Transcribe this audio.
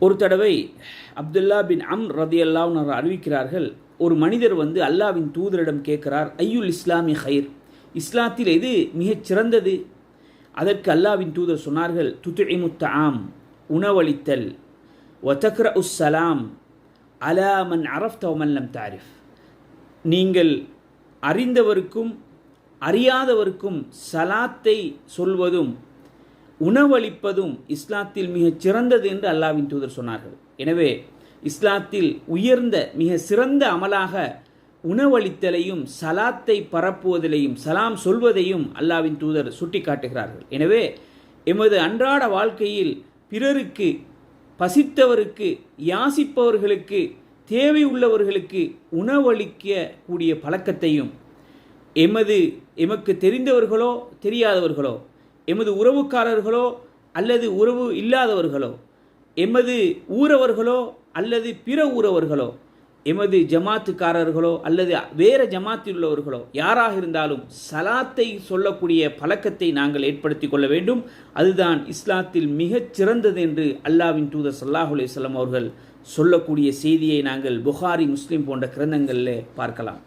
ஒரு தடவை அப்துல்லா பின் அம் ரதி அறிவிக்கிறார்கள் ஒரு மனிதர் வந்து அல்லாவின் தூதரிடம் கேட்கிறார் ஐயுல் இஸ்லாமி ஹைர் இஸ்லாத்தில் எது மிகச் சிறந்தது? அதற்கு அல்லாவின் தூதர் சொன்னார்கள் துத்துஇமுத்த ஆம் உணவளித்தல் ஒத்தக்ர உஸ் சலாம் அலாமன் அரஃப் தவமல்லம் தாரிஃப். நீங்கள் அறிந்தவருக்கும் அறியாதவருக்கும் சலாத்தை சொல்வதும் உணவளிப்பதும் இஸ்லாத்தில் மிகச் சிறந்தது என்று அல்லாவின் தூதர் சொன்னார்கள். எனவே இஸ்லாத்தில் உயர்ந்த மிக சிறந்த அமலாக உணவளித்தலையும் சலாத்தை பரப்புவதிலையும் சலாம் சொல்வதையும் அல்லாவின் தூதர் சுட்டிக்காட்டுகிறார்கள். எனவே எமது அன்றாட வாழ்க்கையில் பிறருக்கு பசித்தவருக்கு யாசிப்பவர்களுக்கு தேவை உள்ளவர்களுக்கு உணவளிக்க கூடிய பழக்கத்தையும் எமது எமக்கு தெரிந்தவர்களோ தெரியாதவர்களோ எமது உறவுக்காரர்களோ அல்லது உறவு இல்லாதவர்களோ எமது ஊரவர்களோ அல்லது பிற ஊரவர்களோ எமது ஜமாத்துக்காரர்களோ அல்லது வேறு ஜமாத்தில் உள்ளவர்களோ யாராக இருந்தாலும் சலாத்தை சொல்லக்கூடிய பழக்கத்தை நாங்கள் ஏற்படுத்தி கொள்ள வேண்டும். அதுதான் இஸ்லாத்தில் மிகச் சிறந்தது என்று அல்லாவின் தூதர் சல்லாஹ் அலையம் அவர்கள் சொல்லக்கூடிய செய்தியை நாங்கள் புகாரி முஸ்லீம் போன்ற கிரந்தங்களில் பார்க்கலாம்.